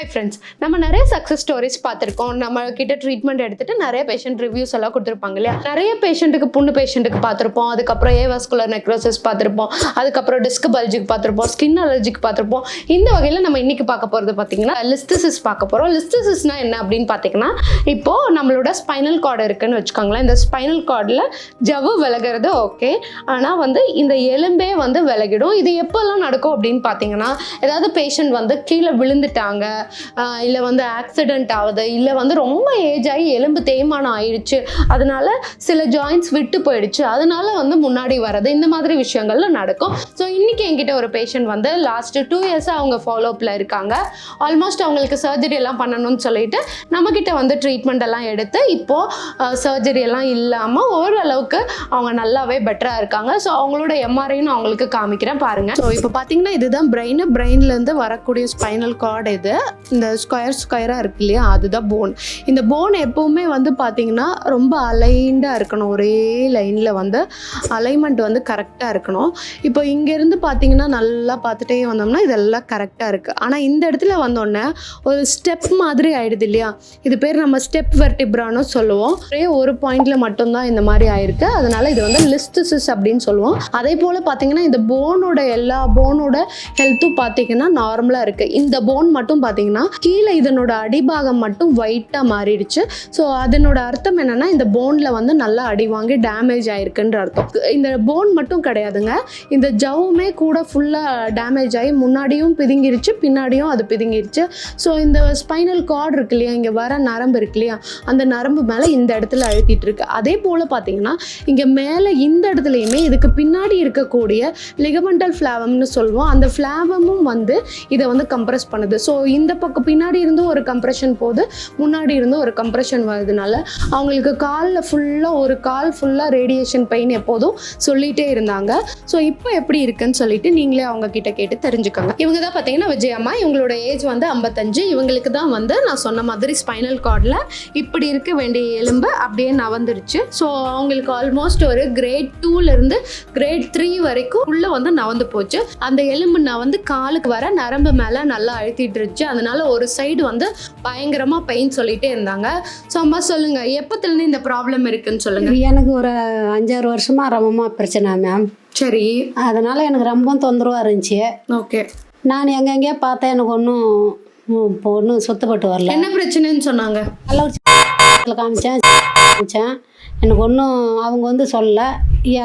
Hi friends நம்ம நிறைய success stories பார்த்துருக்கோம். நம்ம கிட்ட ட்ரீட்மெண்ட் எடுத்துட்டு நிறைய பேஷண்ட் ரிவ்யூஸ் எல்லாம் கொடுத்துருப்பாங்க இல்லையா? நிறைய பேஷண்ட்டுக்கு புண்ணு பேஷண்ட்டுக்கு பார்த்துருப்போம். அதுக்கப்புறம் ஏவாஸ்குலர் நெக்ரோசிஸ் பார்த்துருப்போம். அதுக்கப்புறம் டிஸ்க் பல்ஜிக்கு பார்த்துருப்போம். ஸ்கின் அலர்ஜிக்கு பார்த்துருப்போம். இந்த வகையில் நம்ம இன்னைக்கு பார்க்க போகிறது பார்த்தீங்கன்னா லிஸ்டிசிஸ் பார்க்க போகிறோம் லிஸ்டிசிஸ்னா என்ன அப்படின்னு பார்த்தீங்கன்னா இப்போ நம்மளோட ஸ்பைனல் கார்டு இருக்குன்னு வச்சுக்கோங்களேன். இந்த ஸ்பைனல் கார்டில் ஜவ்வு விலகிறது ஓகே ஆனால் வந்து இந்த எலும்பே வந்து விலகிடும். இது எப்போல்லாம் நடக்கும் அப்படின்னு பார்த்தீங்கன்னா ஏதாவது பேஷண்ட் வந்து கீழே விழுந்துட்டாங்க இல்லை வந்து ஆக்சிடென்ட் ஆகுது இல்லை வந்து ரொம்ப ஏஜ் ஆகி எலும்பு தேய்மானம் ஆயிடுச்சு. அதனால சில ஜாயின்ஸ் விட்டு போயிடுச்சு. அதனால வந்து முன்னாடி வர்றது இந்த மாதிரி விஷயங்கள்லாம் நடக்கும். ஸோ இன்றைக்கி என்கிட்ட ஒரு பேஷண்ட் வந்து லாஸ்ட் டூ இயர்ஸாக அவங்க ஃபாலோஅப்பில் இருக்காங்க. ஆல்மோஸ்ட் அவங்களுக்கு சர்ஜரி எல்லாம் பண்ணணும்னு சொல்லிட்டு நம்மக்கிட்ட வந்து ட்ரீட்மெண்ட் எல்லாம் எடுத்து இப்போது சர்ஜரி எல்லாம் இல்லாமல் ஓரளவுக்கு அவங்க நல்லாவே பெட்டராக இருக்காங்க. ஸோ அவங்களோட எம்ஆர்ஐன்னு அவங்களுக்கு காமிக்கிறேன் பாருங்கள் ஸோ இப்போ பார்த்தீங்கன்னா இதுதான் பிரெயின் பிரெயின்லேருந்து வரக்கூடிய ஸ்பைனல் கார்டு இது. இந்த ஸ்கொயர் ஸ்கொயராக இருக்கு இல்லையா? அதுதான் போன் இந்த போன் எப்போவுமே வந்து பார்த்தீங்கன்னா ரொம்ப அலைண்டாக இருக்கணும். ஒரே லைனில் வந்து அலைன்மெண்ட் வந்து கரெக்டாக இருக்கணும். இப்போ இங்கேருந்து பார்த்தீங்கன்னா நல்லா பார்த்துட்டே வந்தோம்னா இதெல்லாம் கரெக்டாக இருக்குது ஆனால் இந்த இடத்துல வந்தோடனே ஒரு ஸ்டெப் மாதிரி ஆயிடுது இல்லையா? இது பேர் நம்ம ஸ்டெப் வெர்டிப்ரானோ சொல்லுவோம். ஒரே ஒரு பாயிண்ட்டில் மட்டும்தான் இந்த மாதிரி ஆயிருக்கு. அதனால் இது வந்து லிஸ்டிசிஸ் அப்படின்னு சொல்லுவோம். அதே போல் பார்த்தீங்கன்னா இந்த போனோட எல்லா போனோட ஹெல்த்தும் பார்த்தீங்கன்னா நார்மலாக இருக்குது இந்த போன் மட்டும் பார்த்தீங்கன்னா கீழே இதனோட அடிபாகம் மட்டும் ஒயிட்டாக மாறிடுச்சு. ஸோ அதனோட அர்த்தம் என்னன்னா இந்த போனில் வந்து நல்லா அடி வாங்கி டேமேஜ் ஆயிருக்குன்ற அர்த்தம். இந்த போன் மட்டும் கிடையாதுங்க. இந்த ஜவ்வுமே கூட ஃபுல்லாக டேமேஜ் ஆகி முன்னாடியும் பிதுங்கிருச்சு பின்னாடியும் அது பிதுங்கிருச்சு. ஸோ இந்த ஸ்பைனல் கார்டு இருக்கு இல்லையா இங்கே வர நரம்பு இருக்கு இல்லையா அந்த நரம்பு மேலே இந்த இடத்துல அழுத்திட்டு இருக்கு. அதே போல் பார்த்தீங்கன்னா இங்கே மேலே இந்த இடத்துலையுமே இதுக்கு பின்னாடி இருக்கக்கூடிய லிகமெண்டல் ஃப்ளாவம்னு சொல்லுவோம். அந்த ஃப்ளாவமும் வந்து இதை வந்து கம்ப்ரஸ் பண்ணுது. ஸோ இந்த பக்கம் பின்னாடி இருந்தும் ஒரு கம்ப்ரெஷன் போகுது முன்னாடி இருந்தும் ஒரு கம்ப்ரெஷன் வருதுனால அவங்களுக்கு காலில் ஃபுல்லாக ஒரு கால் ஃபுல்லாக ரேடியேஷன் பெயின் எப்போதும் சொல்லிட்டே இருந்தாங்க. ஸோ இப்போ எப்படி இருக்குன்னு சொல்லிட்டு நீங்களே அவங்க கிட்ட கேட்டு தெரிஞ்சுக்கோங்க. இவங்க தான் பார்த்தீங்கன்னா விஜயம்மா இவங்களோட ஏஜ் வந்து ஐம்பத்தஞ்சு. இவங்களுக்கு தான் வந்து நான் சொன்ன மாதிரி ஸ்பைனல் கார்டில் இப்படி இருக்க வேண்டிய எலும்பு அப்படியே நவந்துருச்சு. ஸோ அவங்களுக்கு ஆல்மோஸ்ட் ஒரு கிரேட் டூலேருந்து கிரேட் த்ரீ வரைக்கும் உள்ளே வந்து நவந்து போச்சு. அந்த எலும்பு நவந்து காலுக்கு வர நரம்பு மேலே நல்லா அழுத்திட்டு இருந்துச்சு. அதனால ஒரு சைடு வந்து பயங்கரமாக பெயின் சொல்லிட்டே இருந்தாங்க. ஸோ அம்மா சொல்லுங்க எப்பத்துலேருந்து இந்த ப்ராப்ளம் இருக்குன்னு சொல்லுங்க. எனக்கு ஒரு அஞ்சாறு வருஷமாக ரமமாக பிரச்சனை மேம் சரி. அதனால் எனக்கு ரொம்ப தொந்தரவாக இருந்துச்சு. ஓகே நான் எங்கெங்கேயோ பார்த்தேன் எனக்கு ஒன்றும் இப்போ ஒன்றும் சுத்தப்பட்டு வரல. என்ன பிரச்சனைன்னு சொன்னாங்க? நல்ல ஒரு காமிச்சேன் காமிச்சேன். எனக்கு ஒன்றும் அவங்க வந்து சொல்லல.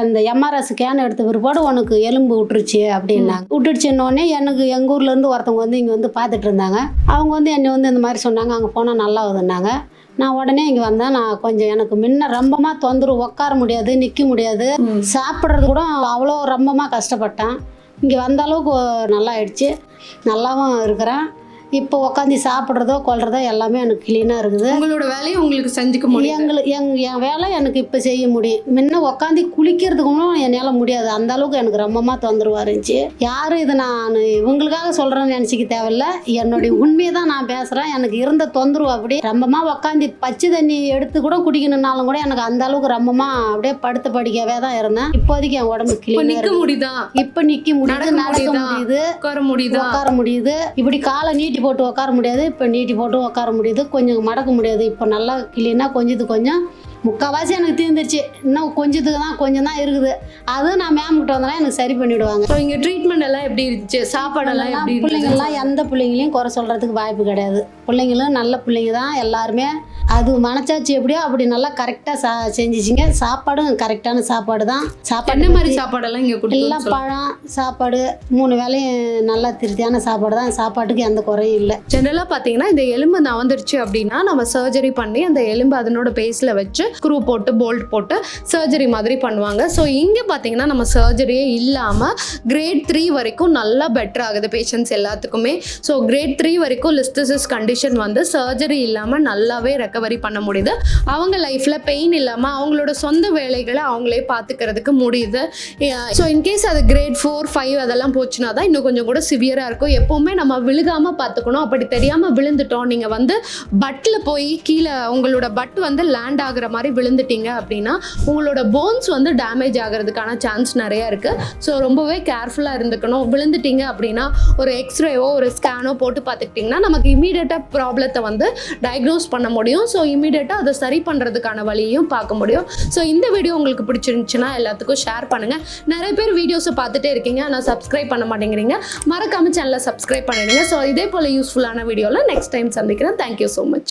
அந்த எம்ஆர்எஸ் ஸ்கேன் எடுத்த பிற்பாடு உனக்கு எலும்பு விட்டுருச்சு அப்படின்னாங்க. விட்டுடுச்சுன்னொடனே எனக்கு எங்கள் ஊர்லேருந்து ஒருத்தவங்க வந்து இங்கே வந்து பார்த்துட்டு இருந்தாங்க. அவங்க வந்து என்னை வந்து இந்த மாதிரி சொன்னாங்க. அங்கே போனால் நல்லா ஆகுதுன்னாங்க நான் உடனே இங்கே வந்தேன். நான் கொஞ்சம் எனக்கு முன்ன ரொம்பமாக தொந்தரவு உட்கார முடியாது நிற்க முடியாது. சாப்பிட்றது கூட அவ்வளோ ரொம்பமாக கஷ்டப்பட்டேன். இங்கே வந்த அளவுக்கு நல்லா ஆயிடுச்சு. நல்லாவும் இருக்கிறேன். இப்போ உட்காந்து சாப்பிட்றதோ கொள்றதோ எல்லாமே எனக்கு க்ளீனாக இருக்குது. உங்களோட வேலையை உங்களுக்கு செஞ்சுக்க முடியும் எங்களுக்கு எங் என் வேலை எனக்கு இப்போ செய்ய முடியும். முன்ன உட்காந்து குளிக்கிறதுக்கும் என்னால் முடியாது. அந்த அளவுக்கு எனக்கு ரொம்பமாக தொந்தரவாக இருந்துச்சு. யாரும் இதை நான் இவங்களுக்காக சொல்கிறேன்னு நினச்சிக்க தேவையில்ல. என்னுடைய உண்மையை தான் நான் பேசுகிறேன் எனக்கு இருந்த தொந்தரவு அப்படி ரொம்பமாக உட்காந்து பச்சை தண்ணி எடுத்து கூட குடிக்கணுன்னாலும் கூட எனக்கு அந்த அளவுக்கு ரொம்பமாக அப்படியே படுத்து படிக்கவே தான் இருந்தேன். இப்போதைக்கு என் உடம்பு கிளீனாக நிக்க முடியுதா? இப்போ நிற்க முடியுது நடக்க முடியுதா? முடியுது. உட்கார முடியுதா? உட்கார முடியுது. இப்படி காலை நீட்டி போட்டு உட்கார முடியாது இப்போ நீட்டி போட்டு உட்கார முடியுது. கொஞ்சம் மடக்க முடியாது. இப்போ நல்லா கிளீனாக கொஞ்சது கொஞ்சம். முக்கால்வாசி எனக்கு தீர்ந்துருச்சு இன்னும் கொஞ்சத்துக்கு தான் கொஞ்சம் தான் இருக்குது. அதுவும் நான் மேம் கிட்ட வந்தேன்னா எனக்கு சரி பண்ணிவிடுவாங்க ஸோ இங்க ட்ரீட்மெண்ட் எல்லாம் எப்படி இருந்துச்சு? சாப்பாடெல்லாம் எப்படி பிள்ளைங்கள்லாம் எந்த பிள்ளைங்களையும் குறை சொல்கிறதுக்கு வாய்ப்பு கிடையாது. பிள்ளைங்களும் நல்ல பிள்ளைங்க தான். எல்லாருமே அது மனச்சாச்சு எப்படியோ அப்படி நல்லா கரெக்டாக சா செஞ்சிச்சிங்க. சாப்பாடும் கரெக்டான சாப்பாடு தான் என்ன சாப்பாடு மாதிரி சாப்பாடெல்லாம் இங்க எல்லாம் பழம் சாப்பாடு மூணு வேளையும் நல்லா திருப்தியான சாப்பாடு தான் சாப்பாட்டுக்கு எந்த குறையும் இல்லை. ஜெனரலாக பார்த்தீங்கன்னா இந்த எலும்பு நவந்துருச்சு அப்படின்னா நம்ம சர்ஜரி பண்ணி அந்த எலும்பு அதனோட பேஸில் வச்சு ஸ்க்ரூ போட்டு போல்ட் போட்டு சர்ஜரி மாதிரி பண்ணுவாங்க. ஸோ இங்கே பார்த்தீங்கன்னா நம்ம சர்ஜரியே இல்லாமல் கிரேட் த்ரீ வரைக்கும் நல்லா பெட்டர் ஆகுது பேஷண்ட்ஸ் எல்லாத்துக்குமே. ஸோ கிரேட் த்ரீ வரைக்கும் லிஸ்டசிஸ் கண்டிஷன் வந்து சர்ஜரி இல்லாமல் நல்லாவே ரெக்கவரி பண்ண முடியுது. அவங்க லைஃப்பில் பெயின் இல்லாமல் அவங்களோட சொந்த வேலைகளை அவங்களே பார்த்துக்கிறதுக்கு முடியுது. ஸோ இன்கேஸ் அது கிரேட் ஃபோர் ஃபைவ் அதெல்லாம் போச்சுன்னா தான் இன்னும் கொஞ்சம் கூட சிவியராக இருக்கும். எப்போவுமே நம்ம விழுகாமல் பார்த்துக்கணும் அப்படி தெரியாமல் விழுந்துட்டோம். நீங்கள் வந்து பட்டில் போய் கீழே உங்களோட பட் வந்து லேண்ட் ஆகுற மாதிரி விழுந்துட்டீங்க அப்படின்னா உங்களோட போன்ஸ் வந்து டேமேஜ் ஆகிறதுக்கான சான்ஸ் நிறைய இருக்குது ஸோ ரொம்பவே கேர்ஃபுல்லாக இருந்துக்கணும். விழுந்துட்டீங்க அப்படின்னா ஒரு எக்ஸ்ரேவோ ஒரு ஸ்கேனோ போட்டு பார்த்துக்கிட்டிங்கன்னா நமக்கு இமீடியட்டாக ப்ராப்ளத்தை வந்து டயக்னோஸ் பண்ண முடியும். ஸோ இமீடியட்டாக அதை சரி பண்ணுறதுக்கான வழியையும் பார்க்க முடியும். ஸோ இந்த வீடியோ உங்களுக்கு பிடிச்சிருந்துச்சுன்னா எல்லாத்துக்கும் ஷேர் பண்ணுங்கள் நிறைய பேர் வீடியோஸை பார்த்துட்டே இருக்கீங்க. ஆனால் சப்ஸ்கிரைப் பண்ண மாட்டேங்கிறீங்க. மறக்காம சேனலை சப்ஸ்கிரைப் பண்ணிடுங்க. ஸோ இதே போல் யூஸ்ஃபுல்லான வீடியோவில் நெக்ஸ்ட் டைம் சந்திக்கிறேன். Thank you so much